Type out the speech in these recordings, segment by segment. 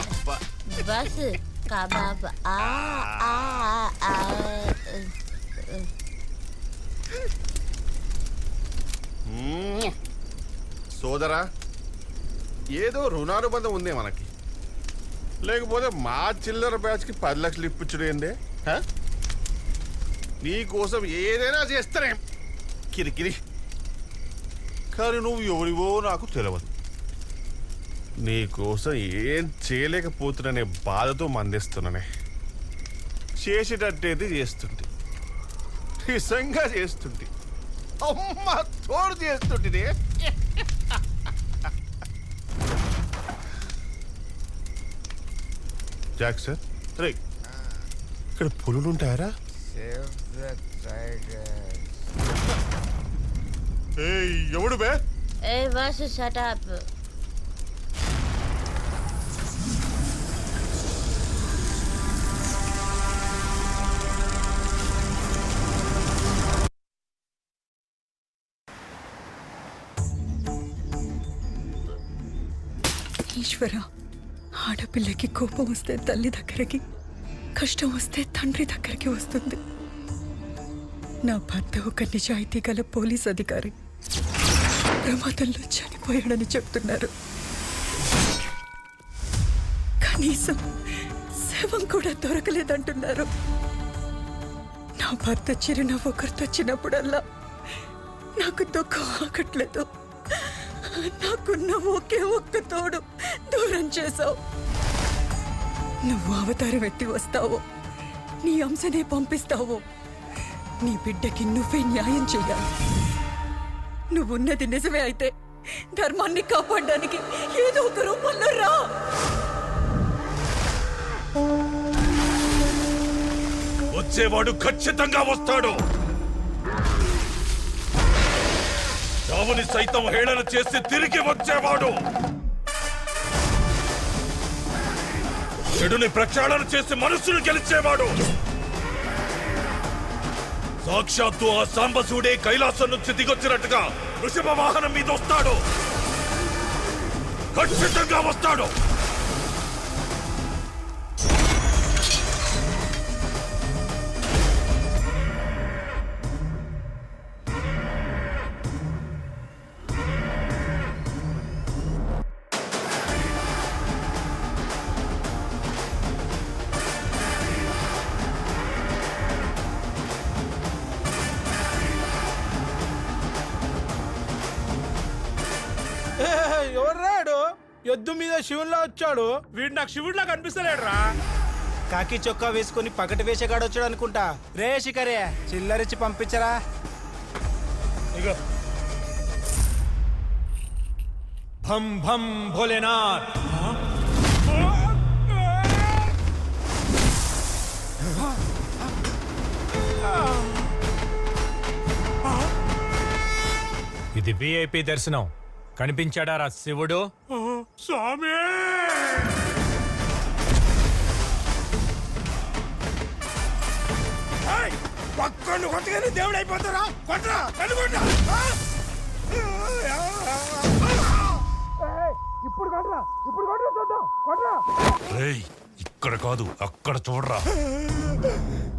అబ్బా. Bus kebab ఆ ఆ ఆ మ్మ్. సోదరా ఏదో రుణానుబంధం ఉంది మనకి లేకపోతే మా చిల్లర బ్యాచ్కి పది లక్షలు ఇప్పించడం ఏందే? నీకోసం ఏదైనా చేస్తానే కిరికిరి కానీ నువ్వు ఎవరివో నాకు తెలియదు నీకోసం ఏం చేయలేకపోతున్నానే బాధతో మందిస్తున్నానే. చేసేటట్టయితే చేస్తుంటే. నిజంగా చేస్తుంటే. అమ్మ తోడు చేస్తుంటే జాక్సన్ రే ఇక్కడ పులులు ఉంటాయరా ఎవడు బే? ఏ బస్ షటప్ ఈశ్వర ఆడపిల్లకి కోపం వస్తే తల్లి దగ్గరికి కష్టం వస్తే తండ్రి దగ్గరికి వస్తుంది. నా భర్త ఒక నిజాయితీ గల పోలీస్ అధికారి. ప్రమాదంలో చనిపోయాడని చెప్తున్నారు. కనీసం శవం కూడా దొరకలేదంటున్నారు. నా భర్త చిరునవ్వు గుర్తొచ్చినప్పుడల్లా నాకు దుఃఖం ఆగట్లేదు. నాకున్న ఒకే ఒక్క తోడు దూరం చేశావు. నువ్వు అవతారం ఎత్తి వస్తావో. నీ అంశనే పంపిస్తావో. నీ బిడ్డకి నువ్వే న్యాయం చేయాలి. నువ్వున్నది నిజమే అయితే ధర్మాన్ని కాపాడడానికి ఏదో ఒక రూపంలో రా. వచ్చేవాడు ఖచ్చితంగా వస్తాడు. రావుని సైతం హేళన చేసి తిరిగి వచ్చేవాడు. చెడుని ప్రక్షాళన చేసి మనసును గెలిచేవాడు. సాక్షాత్తు ఆ సాంబసుడే కైలాసం నుంచి దిగొచ్చినట్టుగా వృషభ వాహనం మీద వస్తాడు. ఖచ్చితంగా వస్తాడు. ఎద్దు మీద శివునిలా వచ్చాడు. వీడు నాకు శివుడిలా కనిపిస్తలేడు రా కాకి చొక్కా వేసుకొని పకటి వేషగాడు వచ్చాడు అనుకుంటా. రే శిఖరే చిల్లరిచ్చి పంపించరా. ఇగో. భం భం భోలేనాథ్. ఇది విఐపి దర్శనం. కనిపించాడా రా శివుడు? స్వామి! పక్కను కొట్టగానే దేవుడు అయిపోతారా కొట్టరా కనుకుంటా ఇప్పుడు కొట్టరా ఇప్పుడు కొట్టరా చూద్దాం కొట్టరా. ఇక్కడ కాదు అక్కడ చూడరా.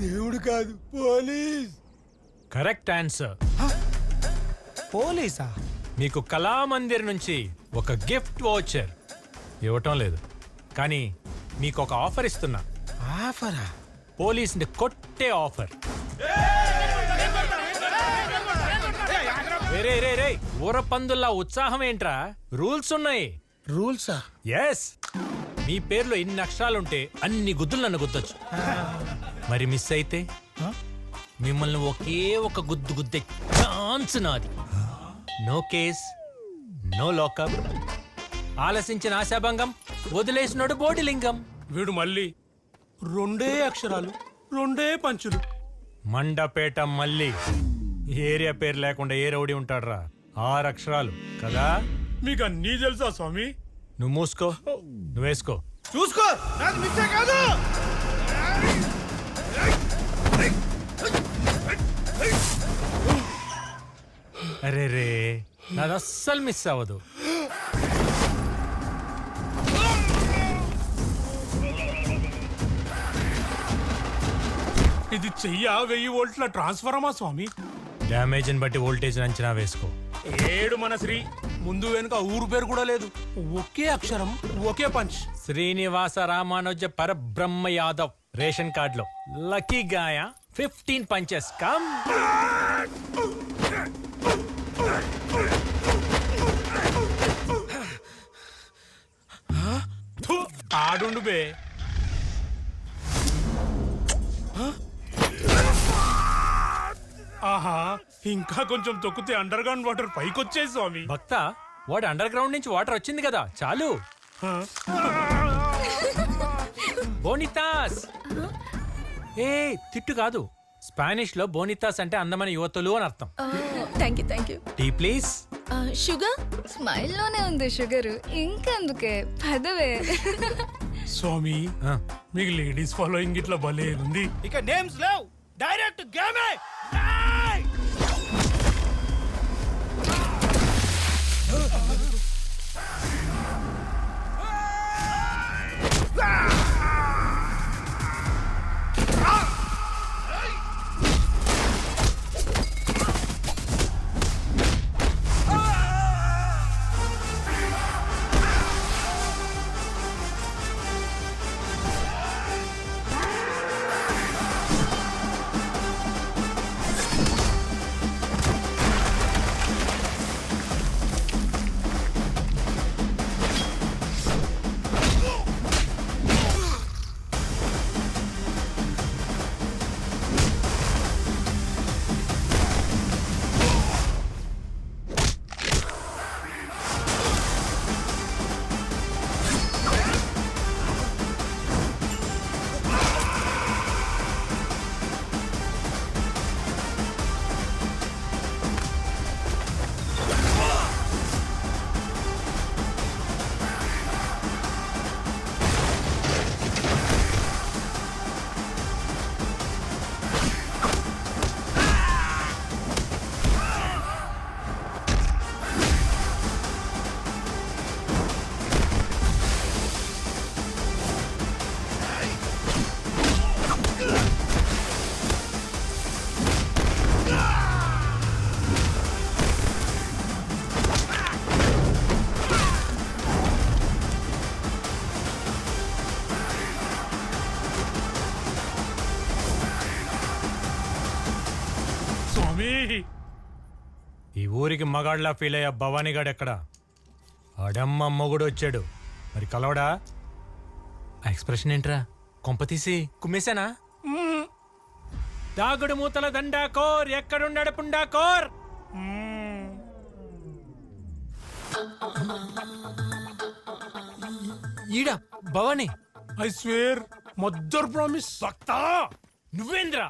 దేవుడు కాదు పోలీస్. Correct answer. పోలీసా? మీకు కళామందిర్ నుంచి ఒక గిఫ్ట్ వోచర్ ఇవ్వటం లేదు. కానీ మీకు ఒక ఆఫర్ ఇస్తున్నా. ఆఫరా? పోలీస్ని కొట్టే ఆఫర్. రే రే రే ఊర పందుల్లా ఉత్సాహం ఏంట్రా? రూల్స్ ఉన్నాయి. రూల్సా? ఎస్ మీ పేర్లో ఇన్ని అక్షరాలుంటే అన్ని గుద్దులు నన్ను గుద్దొచ్చు. మరి మిస్ అయితే? మిమ్మల్ని ఒకే ఒక గుద్దు గుద్దే ఛాన్స్ నాది. No case no lockup. ఆలసించిన ఆశాభంగం వదిలేసినోడు బోడిలింగం. వీడు మళ్ళీ రెండే అక్షరాలు రెండే పంచులు. మండపేట మళ్ళీ. ఏరియా పేరు లేకుండా ఏ రౌడీ ఉంటాడ్రా? ఆరు అక్షరాలు కదా? మీకు అన్నీ తెలుసా స్వామి? నువ్వు మూసుకో నువ్వు వేసుకో చూసుకో నాకు మిస్సే కాదు! అరే రే నాది అస్సలు మిస్ అవ్వదు. ఇది చెయ్యా వెయ్యి వోల్ట్ల ట్రాన్స్ఫార్మా స్వామి? డ్యామేజ్ని బట్టి వోల్టేజ్ అంచనా వేసుకో. ఏడు మన శ్రీ ముందు వెనుక ఊరు పేరు కూడా లేదు. ఒకే అక్షరం ఒకే పంచ్. శ్రీనివాస రామానుజ పరబ్రహ్మ యాదవ్ రేషన్ కార్డులో. లక్కీ గాయ ఫిఫ్టీన్ పంచెస్. కమ్! ఆడుండు బే. ఆహా ఇంకా కొంచెం తొక్కితే అండర్ గ్రౌండ్ వాటర్ పైకొచ్చేది స్వామి. భక్త వాడు అండర్ గ్రౌండ్ నుంచి వాటర్ వచ్చింది కదా చాలు. బోనితాస్! ఏ తిట్టు కాదు. స్పానిష్లో బోనితాస్ అంటే అందమైన యువతులు అని అర్థం. Thank you thank you tea please. Sugar? స్మైల్లోనే ఉంది షుగర్. ఇంకెందుకే? పదవే. స్వామి మీకు లేడీస్ ఫాలోయింగ్ ఇట్లా భలే ఉంది. ఇక నేమ్స్ లేవు. డైరెక్ట్ గేమే. ఈ ఊరికి మగాళ్ళ ఫీల్ అయ్యా భవానీగాడు ఎక్కడ? ఆడమ్మ మొగుడు వచ్చాడు. మరి కలవడా? ఆ ఎక్స్ప్రెషన్ ఏంట్రా? కొంప తీసి కుమ్మేశానా? దాగుడు మూతల దండాకోర్ ఎక్కడున్నాడు పుండాకోర్ ఈడ Bhavani. I swear mother promise. భక్తా నువ్వేంద్ర?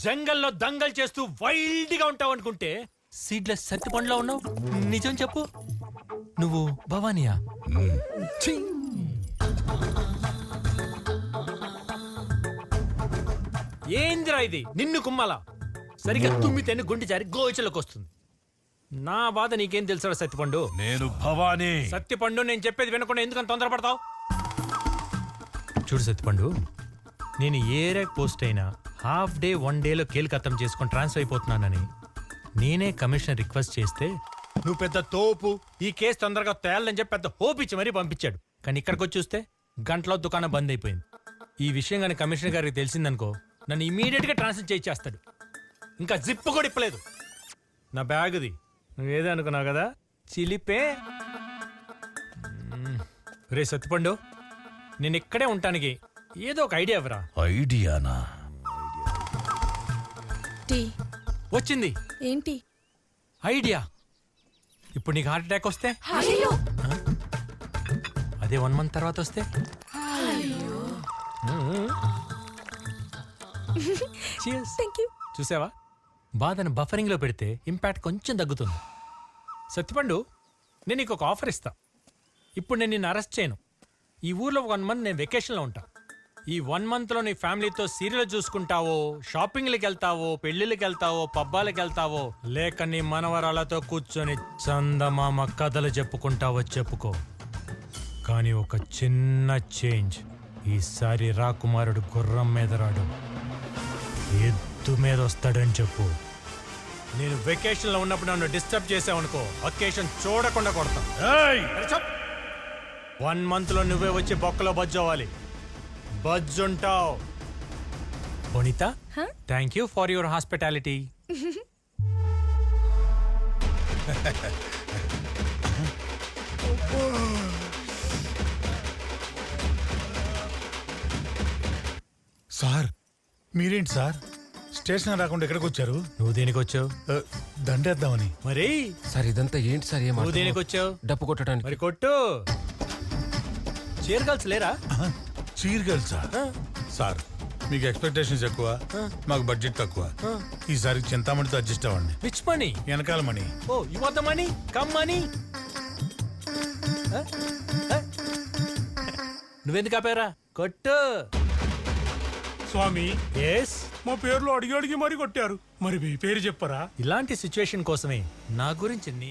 జంగల్లో దంగల్ చేస్తూ వైల్డ్గా ఉంటావు అనుకుంటే సీడ్లెస్ సత్తి పండ్లో ఉన్నావు? నిజం చెప్పు. నువ్వు భవానియా? ఛీ! ఏందిరా ఇది? నిన్ను కుమ్మలా? సరిగ్గా తుమ్మితేనే గుండె జారి గోచలోకి వస్తుంది. నా బాధ నీకేం తెలుసా సత్తిపండు నేను భవానీ. సత్యపండు నేను చెప్పేది వినకుండా ఎందుకని తొందరపడతావు? చూడు సత్యపండు నేను ఏ ర్యాక్ పోస్ట్ అయినా హాఫ్ డే వన్ డేలో కేల్కత్తం చేసుకొని ట్రాన్స్ఫర్ అయిపోతున్నానని నేనే కమిషనర్ రిక్వెస్ట్ చేస్తే నువ్వు పెద్ద తోపు ఈ కేసు తొందరగా తేలని చెప్పి పెద్ద హోప్ ఇచ్చి మరీ పంపించాడు. కానీ ఇక్కడికి వచ్చి చూస్తే గంటలో దుకాణం బంద్ అయిపోయింది. ఈ విషయం కానీ కమిషనర్ గారికి తెలిసిందనుకో నన్ను ఇమీడియట్గా ట్రాన్స్ఫర్ చేయించేస్తాడు ఇంకా జిప్ కూడా ఇప్పలేదు. నా బ్యాగ్ది. నువ్వేదో అనుకున్నావు కదా? చిలిపే. రే సత్తిపండు నేను ఇక్కడే ఉంటానికి ఏదో ఒక ఐడియా ఇవ్వరా? ఐడియానా? టీ. వచ్చింది. ఏంటి? ఐడియా. ఇప్పుడు నీకు హార్ట్ అటాక్ వస్తే? అదే వన్ మంత్ తర్వాత వస్తే? చూసావా? బాధను బఫరింగ్లో పెడితే ఇంపాక్ట్ కొంచెం తగ్గుతుంది. సత్యపండు నేను నీకు ఒక ఆఫర్ ఇస్తా. ఇప్పుడు నేను నిన్ను అరెస్ట్ చేయను. ఈ ఊర్లో వన్ మంత్ నేను వెకేషన్లో ఉంటా. ఈ వన్ మంత్లో నీ ఫ్యామిలీతో సీరియల్ చూసుకుంటావో షాపింగ్లకు వెళ్తావో పెళ్ళిళ్ళకి వెళ్తావో పబ్బాలకు వెళ్తావో లేక నీ మనవరాలతో కూర్చొని చందమామ కథలు చెప్పుకుంటావో చెప్పుకో. కానీ ఒక చిన్న చేంజ్. ఈసారి రాకుమారుడు గుర్రం మీద రాడు. ఎద్దు మీద వస్తాడని చెప్పు. నేను వెకేషన్లో ఉన్నప్పుడు నన్ను డిస్టర్బ్ చేసావనుకో అకేషన్ చూడకుండా కొడతాం. వన్ మంత్లో నువ్వే వచ్చి బొక్కలో బజ్జు అవ్వాలి బజ్జుంటావు. Vanitha Huh? Thank you for your hospitality sir మీరేంటి సార్? స్టేషన్ రాకుండా ఎక్కడికి వచ్చారు? నువ్వు దేనికి వచ్చావు? దండేద్దామని. మరి! సార్ ఇదంతా ఏంటి సార్? ఏం నువ్వు దేనికి వచ్చావు? డప్పు కొట్టడానికి. మరి కొట్టు! చీరగల్స్ లేరా చీరగలు సార్. సార్ మీకు ఎక్స్పెక్టేషన్స్ ఎక్కువ మాకు బడ్జెట్ తక్కువ. ఈసారి చింతామణితో అడ్జస్ట్ అవ్వండి. విచ్ మనీ వెనకాల Mani oh you want the money come money నువ్వెందుకు ఆపారా కొట్టు. స్వామి ఎస్ మా పేర్లు అడిగి అడిగి మరీ కొట్టారు. మరి మీ పేరు చెప్పరా? ఇలాంటి సిచ్యువేషన్ కోసమే. నా గురించి నేను